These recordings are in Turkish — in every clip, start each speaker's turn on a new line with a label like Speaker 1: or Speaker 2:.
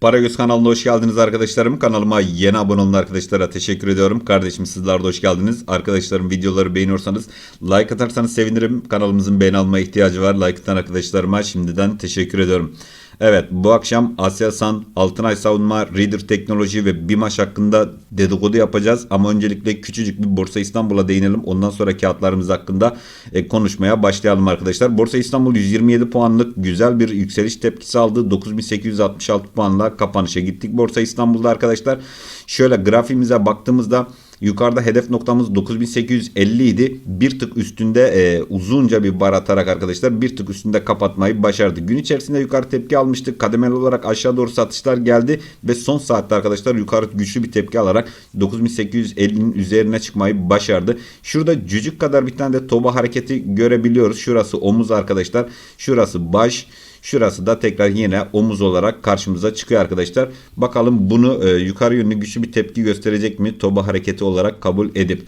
Speaker 1: Paragöz kanalına hoş geldiniz arkadaşlarım. Kanalıma yeni abone olan arkadaşlara teşekkür ediyorum. Kardeşim sizler de hoş geldiniz. Arkadaşlarım videoları beğeniyorsanız like atarsanız sevinirim. Kanalımızın beğeni almaya ihtiyacı var. Like atan arkadaşlarıma şimdiden teşekkür ediyorum. Evet bu akşam Aselsan, Altınay Savunma, Reader Teknoloji ve BİMAŞ hakkında dedikodu yapacağız. Ama öncelikle küçücük bir Borsa İstanbul'a değinelim. Ondan sonra kağıtlarımız hakkında e, konuşmaya başlayalım arkadaşlar. Borsa İstanbul 127 puanlık güzel bir yükseliş tepkisi aldı. 9866 puanla kapanışa gittik Borsa İstanbul'da arkadaşlar. Şöyle grafiğimize baktığımızda Yukarıda hedef noktamız 9850 idi. Bir tık üstünde e, uzunca bir bar atarak arkadaşlar bir tık üstünde kapatmayı başardı. Gün içerisinde yukarı tepki almıştık. Kademeli olarak aşağı doğru satışlar geldi ve son saatte arkadaşlar yukarı güçlü bir tepki alarak 9850'nin üzerine çıkmayı başardı. Şurada cücük kadar bir tane de toba hareketi görebiliyoruz. Şurası omuz arkadaşlar. Şurası baş. Şurası da tekrar yine omuz olarak karşımıza çıkıyor arkadaşlar. Bakalım bunu e, yukarı yönlü güçlü bir tepki gösterecek mi? Toba hareketi olarak kabul edip.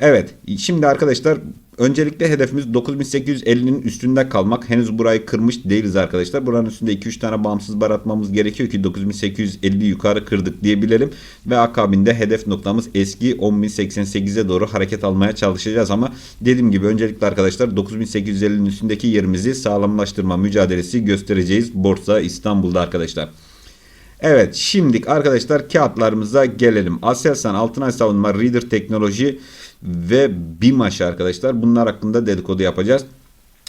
Speaker 1: Evet şimdi arkadaşlar öncelikle hedefimiz 9850'nin üstünde kalmak. Henüz burayı kırmış değiliz arkadaşlar. Buranın üstünde 2-3 tane bağımsız bar atmamız gerekiyor ki 9850 yukarı kırdık diyebilelim. Ve akabinde hedef noktamız eski 10.088'e doğru hareket almaya çalışacağız. Ama dediğim gibi öncelikle arkadaşlar 9850'nin üstündeki yerimizi sağlamlaştırma mücadelesi göstereceğiz. Borsa İstanbul'da arkadaşlar. Evet şimdi arkadaşlar kağıtlarımıza gelelim. Aselsan, Altınay Savunma, Reader Teknoloji ve BİMAŞ arkadaşlar. Bunlar hakkında dedikodu yapacağız.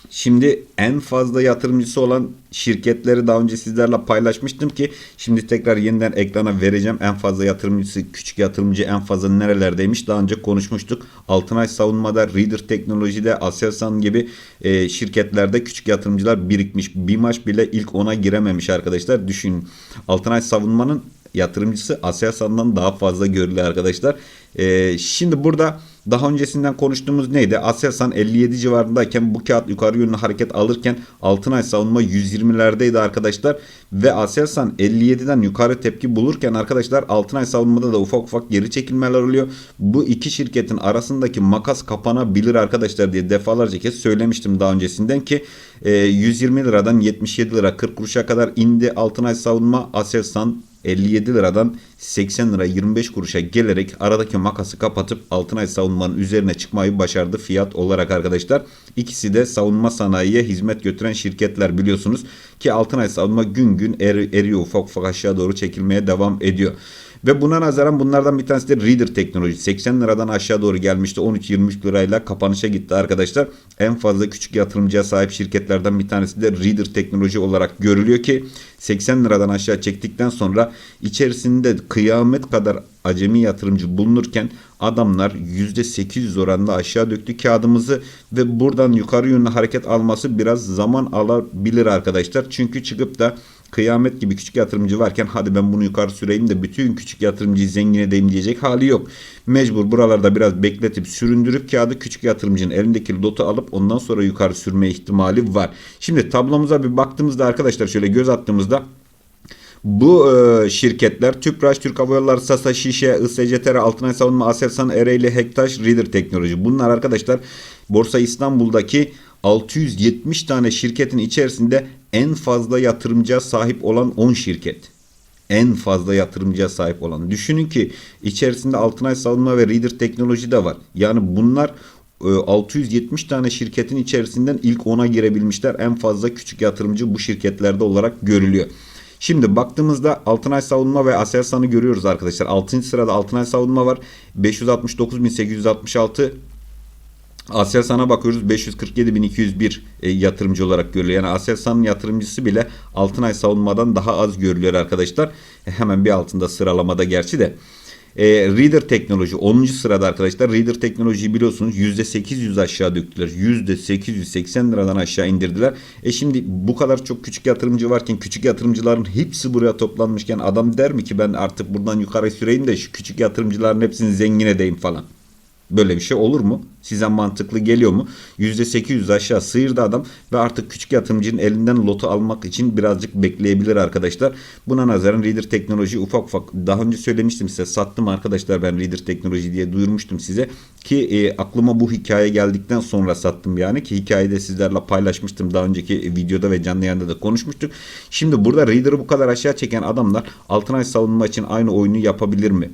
Speaker 1: Şimdi en fazla yatırımcısı olan şirketleri daha önce sizlerle paylaşmıştım ki şimdi tekrar yeniden ekrana vereceğim. En fazla yatırımcısı, küçük yatırımcı en fazla nerelerdeymiş daha önce konuşmuştuk. Altınay Savunma'da, Reader Teknoloji'de, Aselsan gibi e, şirketlerde küçük yatırımcılar birikmiş. BİMAŞ bile ilk ona girememiş arkadaşlar. Düşünün. Altınay Savunma'nın yatırımcısı Aselsan'dan daha fazla görülüyor arkadaşlar. E, şimdi burada daha öncesinden konuştuğumuz neydi? Aselsan 57 civarındayken bu kağıt yukarı yönlü hareket alırken Altınay savunma 120'lerdeydi arkadaşlar. Ve Aselsan 57'den yukarı tepki bulurken arkadaşlar Altınay savunmada da ufak ufak geri çekilmeler oluyor. Bu iki şirketin arasındaki makas kapanabilir arkadaşlar diye defalarca kez söylemiştim daha öncesinden ki 120 liradan 77 lira 40 kuruşa kadar indi Altınay savunma Aselsan 57 liradan 80 lira 25 kuruşa gelerek aradaki makası kapatıp Altınay savunmanın üzerine çıkmayı başardı fiyat olarak arkadaşlar. İkisi de savunma sanayiye hizmet götüren şirketler biliyorsunuz ki Altınay savunma gün gün eri, eriyor ufak ufak aşağı doğru çekilmeye devam ediyor. Ve buna nazaran bunlardan bir tanesi de Reader teknoloji. 80 liradan aşağı doğru gelmişti. 13-23 lirayla kapanışa gitti arkadaşlar. En fazla küçük yatırımcıya sahip şirketlerden bir tanesi de Reader teknoloji olarak görülüyor ki 80 liradan aşağı çektikten sonra içerisinde kıyamet kadar acemi yatırımcı bulunurken adamlar %800 oranında aşağı döktü kağıdımızı ve buradan yukarı yönlü hareket alması biraz zaman alabilir arkadaşlar. Çünkü çıkıp da kıyamet gibi küçük yatırımcı varken hadi ben bunu yukarı süreyim de bütün küçük yatırımcıyı zengin edeyim diyecek hali yok. Mecbur buralarda biraz bekletip süründürüp kağıdı küçük yatırımcının elindeki lotu alıp ondan sonra yukarı sürme ihtimali var. Şimdi tablomuza bir baktığımızda arkadaşlar şöyle göz attığımızda bu e, şirketler Tüpraş, Türk Hava Yolları, Sasa, Şişe, ISCTR, Altınay Savunma, Aselsan, Ereğli, Hektaş, Reader Teknoloji. Bunlar arkadaşlar Borsa İstanbul'daki 670 tane şirketin içerisinde en fazla yatırımcıya sahip olan 10 şirket. En fazla yatırımcıya sahip olan. Düşünün ki içerisinde Altınay Savunma ve Reader Teknoloji de var. Yani bunlar 670 tane şirketin içerisinden ilk 10'a girebilmişler. En fazla küçük yatırımcı bu şirketlerde olarak görülüyor. Şimdi baktığımızda Altınay Savunma ve Aselsan'ı görüyoruz arkadaşlar. 6. sırada Altınay Savunma var. 569.866 Aselsan'a bakıyoruz 547.201 e, yatırımcı olarak görülüyor. Yani Aselsan'ın yatırımcısı bile Altınay Savunma'dan daha az görülüyor arkadaşlar. E, hemen bir altında sıralamada gerçi de. E, Reader Teknoloji 10. sırada arkadaşlar. Reader Teknolojiyi biliyorsunuz %800 aşağı döktüler. %880 liradan aşağı indirdiler. E şimdi bu kadar çok küçük yatırımcı varken küçük yatırımcıların hepsi buraya toplanmışken adam der mi ki ben artık buradan yukarı süreyim de şu küçük yatırımcıların hepsini zengin edeyim falan. Böyle bir şey olur mu? Size mantıklı geliyor mu? %800 aşağı sıyırdı adam ve artık küçük yatırımcının elinden lotu almak için birazcık bekleyebilir arkadaşlar. Buna nazaran Reader Teknoloji ufak ufak daha önce söylemiştim size sattım arkadaşlar ben Reader Teknoloji diye duyurmuştum size ki e, aklıma bu hikaye geldikten sonra sattım yani ki hikayeyi de sizlerle paylaşmıştım daha önceki videoda ve canlı yayında da konuşmuştuk. Şimdi burada Reader'ı bu kadar aşağı çeken adamlar altın ay savunma için aynı oyunu yapabilir mi?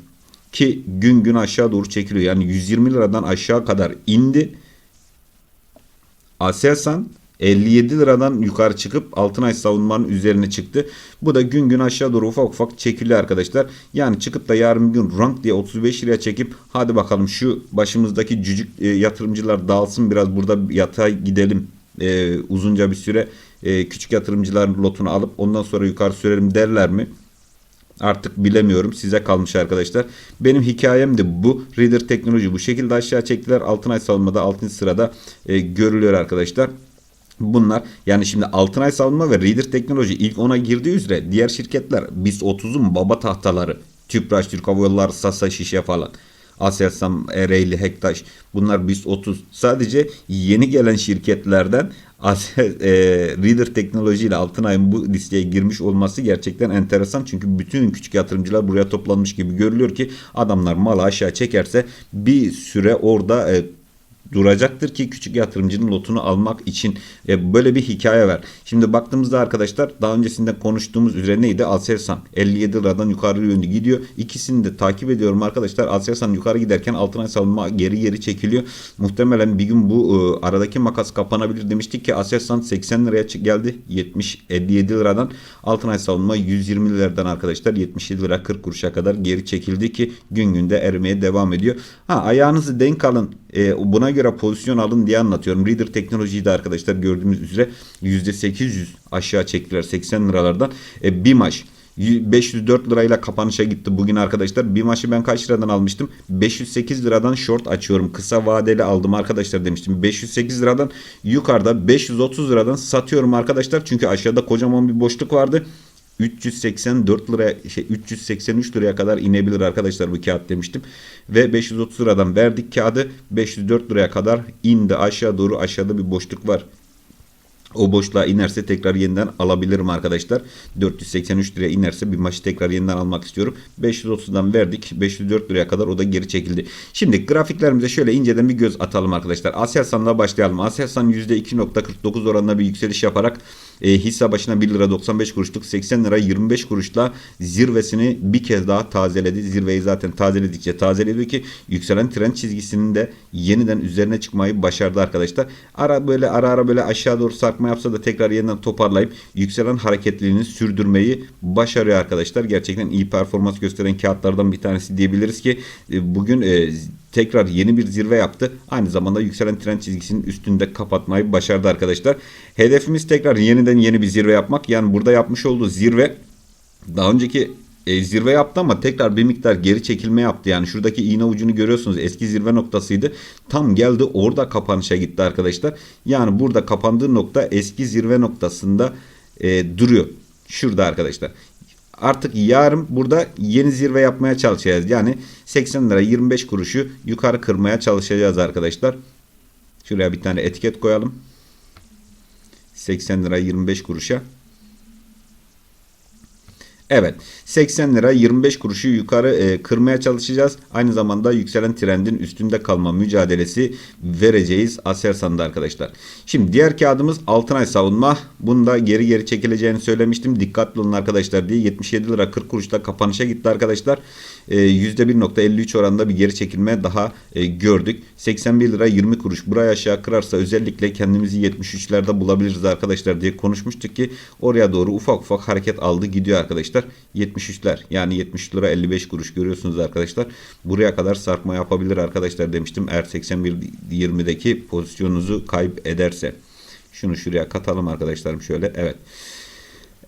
Speaker 1: Ki gün gün aşağı doğru çekiliyor. Yani 120 liradan aşağı kadar indi. Aselsan 57 liradan yukarı çıkıp Altınay savunmanın üzerine çıktı. Bu da gün gün aşağı doğru ufak ufak çekiliyor arkadaşlar. Yani çıkıp da yarın gün rank diye 35 liraya çekip hadi bakalım şu başımızdaki cücük e, yatırımcılar dağılsın biraz burada yatay gidelim e, uzunca bir süre e, küçük yatırımcıların lotunu alıp ondan sonra yukarı sürelim derler mi? Artık bilemiyorum. Size kalmış arkadaşlar. Benim hikayem de bu. Reader teknoloji bu şekilde aşağı çektiler. Altınay savunmada 6. sırada e, görülüyor arkadaşlar. Bunlar yani şimdi Altınay Savunma ve Reader Teknoloji ilk ona girdiği üzere diğer şirketler BIST 30'un baba tahtaları. Tüpraş, Türk Hava Yolları, Sasa, Şişe falan. Aselsan, Ereğli, Hektaş bunlar BIST 30. Sadece yeni gelen şirketlerden Asel, e, Reader Teknoloji ile Altınay'ın bu listeye girmiş olması gerçekten enteresan. Çünkü bütün küçük yatırımcılar buraya toplanmış gibi görülüyor ki adamlar malı aşağı çekerse bir süre orada e, duracaktır ki küçük yatırımcının lotunu almak için e, böyle bir hikaye var. Şimdi baktığımızda arkadaşlar daha öncesinde konuştuğumuz üzere neydi? Aselsan 57 liradan yukarı yönlü gidiyor. İkisini de takip ediyorum arkadaşlar. Aselsan yukarı giderken Altınay savunma geri geri çekiliyor. Muhtemelen bir gün bu e, aradaki makas kapanabilir demiştik ki Aselsan 80 liraya geldi. 70 57 liradan Altınay savunma 120 liradan arkadaşlar 77 lira 40 kuruşa kadar geri çekildi ki gün günde erimeye devam ediyor. Ha ayağınızı denk alın. E, buna göre pozisyon alın diye anlatıyorum. Reader teknolojiyi de arkadaşlar gördüğümüz üzere %800 aşağı çektiler 80 liralardan. E, bir maç 504 lirayla kapanışa gitti bugün arkadaşlar. Bir maçı ben kaç liradan almıştım? 508 liradan short açıyorum. Kısa vadeli aldım arkadaşlar demiştim. 508 liradan yukarıda 530 liradan satıyorum arkadaşlar. Çünkü aşağıda kocaman bir boşluk vardı. 384 liraya şey 383 liraya kadar inebilir arkadaşlar bu kağıt demiştim. Ve 530 liradan verdik kağıdı 504 liraya kadar indi aşağı doğru aşağıda bir boşluk var. O boşluğa inerse tekrar yeniden alabilirim arkadaşlar. 483 liraya inerse bir maçı tekrar yeniden almak istiyorum. 530'dan verdik. 504 liraya kadar o da geri çekildi. Şimdi grafiklerimize şöyle inceden bir göz atalım arkadaşlar. Aselsan'la başlayalım. Aselsan %2.49 oranında bir yükseliş yaparak e, hisse başına 1 lira 95 kuruşluk 80 lira 25 kuruşla zirvesini bir kez daha tazeledi. Zirveyi zaten tazeledikçe tazeledi ki yükselen trend çizgisinin de yeniden üzerine çıkmayı başardı arkadaşlar. Ara böyle ara ara böyle aşağı doğru sarkma yapsa da tekrar yeniden toparlayıp yükselen hareketliliğini sürdürmeyi başarıyor arkadaşlar. Gerçekten iyi performans gösteren kağıtlardan bir tanesi diyebiliriz ki e, bugün e, tekrar yeni bir zirve yaptı. Aynı zamanda yükselen trend çizgisinin üstünde kapatmayı başardı arkadaşlar. Hedefimiz tekrar yeniden yeni bir zirve yapmak. Yani burada yapmış olduğu zirve daha önceki e, zirve yaptı ama tekrar bir miktar geri çekilme yaptı. Yani şuradaki iğne ucunu görüyorsunuz. Eski zirve noktasıydı. Tam geldi orada kapanışa gitti arkadaşlar. Yani burada kapandığı nokta eski zirve noktasında e, duruyor. Şurada arkadaşlar artık yarın burada yeni zirve yapmaya çalışacağız. Yani 80 lira 25 kuruşu yukarı kırmaya çalışacağız arkadaşlar. Şuraya bir tane etiket koyalım. 80 lira 25 kuruşa. Evet 80 lira 25 kuruşu yukarı e, kırmaya çalışacağız. Aynı zamanda yükselen trendin üstünde kalma mücadelesi vereceğiz Aselsan'da arkadaşlar. Şimdi diğer kağıdımız Altınay savunma. Bunda geri geri çekileceğini söylemiştim. Dikkatli olun arkadaşlar diye 77 lira 40 kuruşla kapanışa gitti arkadaşlar. E, %1.53 oranında bir geri çekilme daha e, gördük. 81 lira 20 kuruş buraya aşağı kırarsa özellikle kendimizi 73'lerde bulabiliriz arkadaşlar diye konuşmuştuk ki oraya doğru ufak ufak hareket aldı gidiyor arkadaşlar. 73'ler yani 70 lira 55 kuruş görüyorsunuz arkadaşlar. Buraya kadar sarkma yapabilir arkadaşlar demiştim. Eğer 81.20'deki pozisyonunuzu kayıp ederse. Şunu şuraya katalım arkadaşlarım şöyle. Evet.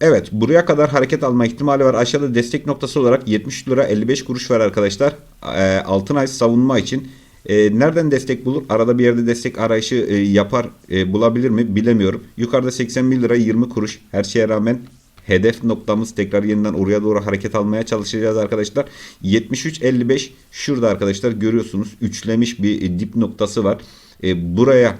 Speaker 1: Evet buraya kadar hareket alma ihtimali var. Aşağıda destek noktası olarak 70 lira 55 kuruş var arkadaşlar. E, altın ay savunma için. E, nereden destek bulur? Arada bir yerde destek arayışı e, yapar e, bulabilir mi bilemiyorum. Yukarıda 81 lira 20 kuruş her şeye rağmen hedef noktamız tekrar yeniden oraya doğru hareket almaya çalışacağız arkadaşlar. 73.55 şurada arkadaşlar görüyorsunuz üçlemiş bir dip noktası var. E, buraya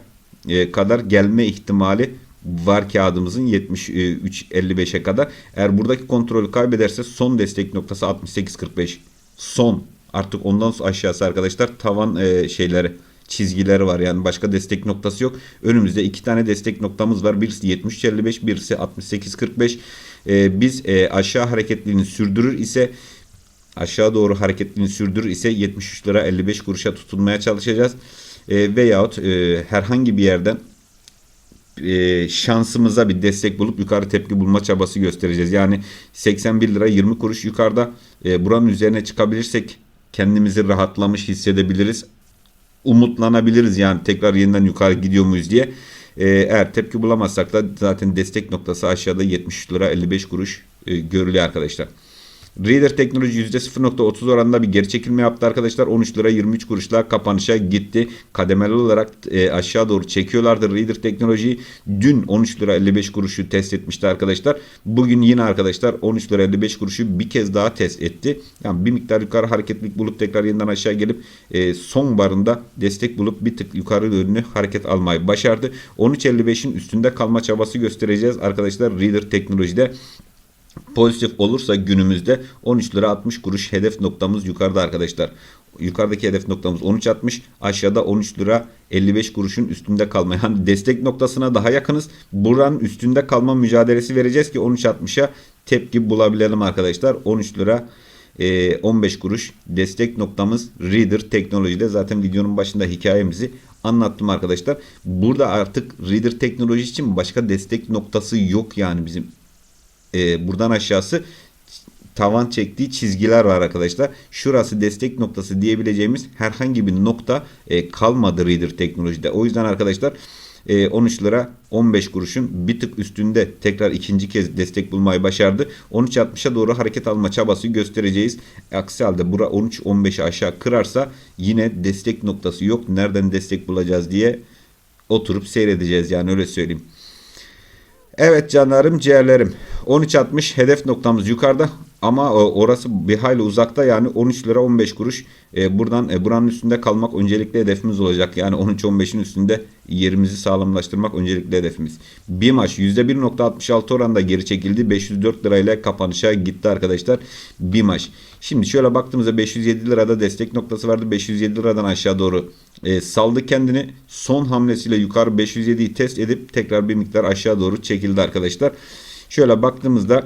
Speaker 1: e, kadar gelme ihtimali var kağıdımızın 73.55'e kadar. Eğer buradaki kontrolü kaybederse son destek noktası 68.45. Son. Artık ondan aşağısı arkadaşlar tavan e, şeyleri çizgileri var. Yani başka destek noktası yok. Önümüzde iki tane destek noktamız var. Birisi 73.55, birisi 68.45. E, biz e, aşağı hareketliliğini sürdürür ise aşağı doğru hareketliliğini sürdürür ise 73 lira 55 kuruşa tutunmaya çalışacağız. E, veyahut e, herhangi bir yerden e, şansımıza bir destek bulup yukarı tepki bulma çabası göstereceğiz. Yani 81 lira 20 kuruş yukarıda e, buranın üzerine çıkabilirsek kendimizi rahatlamış hissedebiliriz. Umutlanabiliriz yani tekrar yeniden yukarı gidiyor muyuz diye. E, eğer tepki bulamazsak da zaten destek noktası aşağıda 73 lira 55 kuruş e, görülüyor arkadaşlar. Reader Teknoloji %0.30 oranında bir geri çekilme yaptı arkadaşlar. 13 lira 23 kuruşla kapanışa gitti. Kademeli olarak e, aşağı doğru çekiyorlardı Reader Teknolojiyi. Dün 13 lira 55 kuruşu test etmişti arkadaşlar. Bugün yine arkadaşlar 13 lira 55 kuruşu bir kez daha test etti. Yani bir miktar yukarı hareketlik bulup tekrar yeniden aşağı gelip e, son barında destek bulup bir tık yukarı yönlü hareket almayı başardı. 13.55'in üstünde kalma çabası göstereceğiz arkadaşlar Reader Teknoloji'de pozitif olursa günümüzde 13 lira 60 kuruş hedef noktamız yukarıda arkadaşlar. Yukarıdaki hedef noktamız 13.60 aşağıda 13 lira 55 kuruşun üstünde kalma. Yani destek noktasına daha yakınız. Buranın üstünde kalma mücadelesi vereceğiz ki 13.60'a tepki bulabilelim arkadaşlar. 13 lira 15 kuruş destek noktamız Reader teknolojide zaten videonun başında hikayemizi anlattım arkadaşlar. Burada artık Reader teknoloji için başka destek noktası yok yani bizim e, buradan aşağısı tavan çektiği çizgiler var arkadaşlar. Şurası destek noktası diyebileceğimiz herhangi bir nokta e, kalmadı Reader teknolojide. O yüzden arkadaşlar e, 13 lira 15 kuruşun bir tık üstünde tekrar ikinci kez destek bulmayı başardı. 13.60'a doğru hareket alma çabası göstereceğiz. Aksi halde bura 13-15'i aşağı kırarsa yine destek noktası yok. Nereden destek bulacağız diye oturup seyredeceğiz yani öyle söyleyeyim. Evet canlarım ciğerlerim. 13.60 hedef noktamız yukarıda ama e, orası bir hayli uzakta yani 13 lira 15 kuruş. E, buradan e, buranın üstünde kalmak öncelikli hedefimiz olacak. Yani 13-15'in üstünde yerimizi sağlamlaştırmak öncelikli hedefimiz. BİMAŞ %1.66 oranda geri çekildi. 504 lirayla kapanışa gitti arkadaşlar. BİMAŞ. Şimdi şöyle baktığımızda 507 lirada destek noktası vardı. 507 liradan aşağı doğru saldı kendini. Son hamlesiyle yukarı 507'yi test edip tekrar bir miktar aşağı doğru çekildi arkadaşlar. Şöyle baktığımızda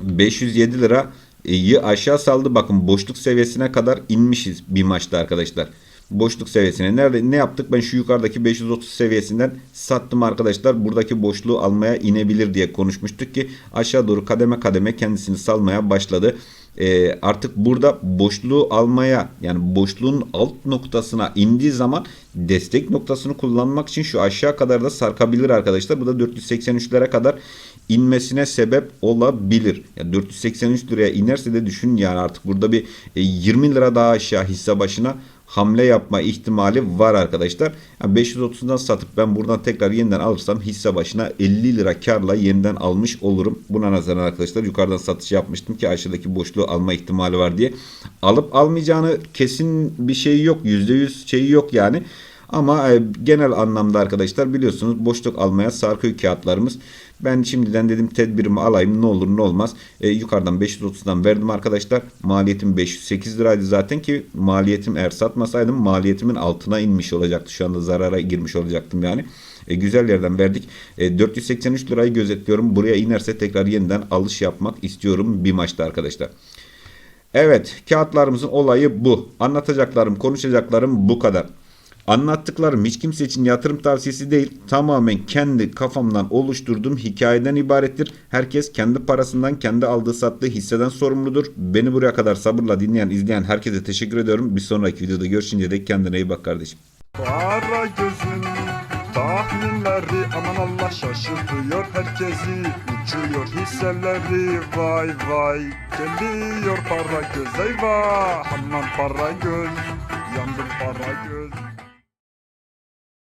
Speaker 1: 507 lirayı aşağı saldı. Bakın boşluk seviyesine kadar inmişiz bir maçta arkadaşlar. Boşluk seviyesine. Nerede ne yaptık? Ben şu yukarıdaki 530 seviyesinden sattım arkadaşlar. Buradaki boşluğu almaya inebilir diye konuşmuştuk ki aşağı doğru kademe kademe kendisini salmaya başladı. Ee, artık burada boşluğu almaya yani boşluğun alt noktasına indiği zaman destek noktasını kullanmak için şu aşağı kadar da sarkabilir arkadaşlar. Bu da 483'lere kadar inmesine sebep olabilir. Yani 483 liraya inerse de düşün yani artık burada bir 20 e, lira daha aşağı hisse başına hamle yapma ihtimali var arkadaşlar. Yani 530'dan satıp ben buradan tekrar yeniden alırsam hisse başına 50 lira karla yeniden almış olurum. Buna nazaran arkadaşlar yukarıdan satış yapmıştım ki aşağıdaki boşluğu alma ihtimali var diye. Alıp almayacağını kesin bir şey yok. %100 şeyi yok yani. Ama e, genel anlamda arkadaşlar biliyorsunuz boşluk almaya sarkıyor kağıtlarımız. Ben şimdiden dedim tedbirimi alayım ne olur ne olmaz. E, yukarıdan 530'dan verdim arkadaşlar. Maliyetim 508 liraydı zaten ki maliyetim eğer satmasaydım maliyetimin altına inmiş olacaktı. Şu anda zarara girmiş olacaktım yani. E, güzel yerden verdik. E, 483 lirayı gözetliyorum. Buraya inerse tekrar yeniden alış yapmak istiyorum bir maçta arkadaşlar. Evet kağıtlarımızın olayı bu. Anlatacaklarım konuşacaklarım bu kadar. Anlattıklarım hiç kimse için yatırım tavsiyesi değil. Tamamen kendi kafamdan oluşturduğum hikayeden ibarettir. Herkes kendi parasından kendi aldığı sattığı hisseden sorumludur. Beni buraya kadar sabırla dinleyen izleyen herkese teşekkür ediyorum. Bir sonraki videoda görüşünce dek kendine iyi bak kardeşim.
Speaker 2: Kara gözün tahminleri aman Allah şaşırtıyor herkesi Uçuyor hisseleri vay vay Geliyor para göz eyvah aman para göz Yandım para göz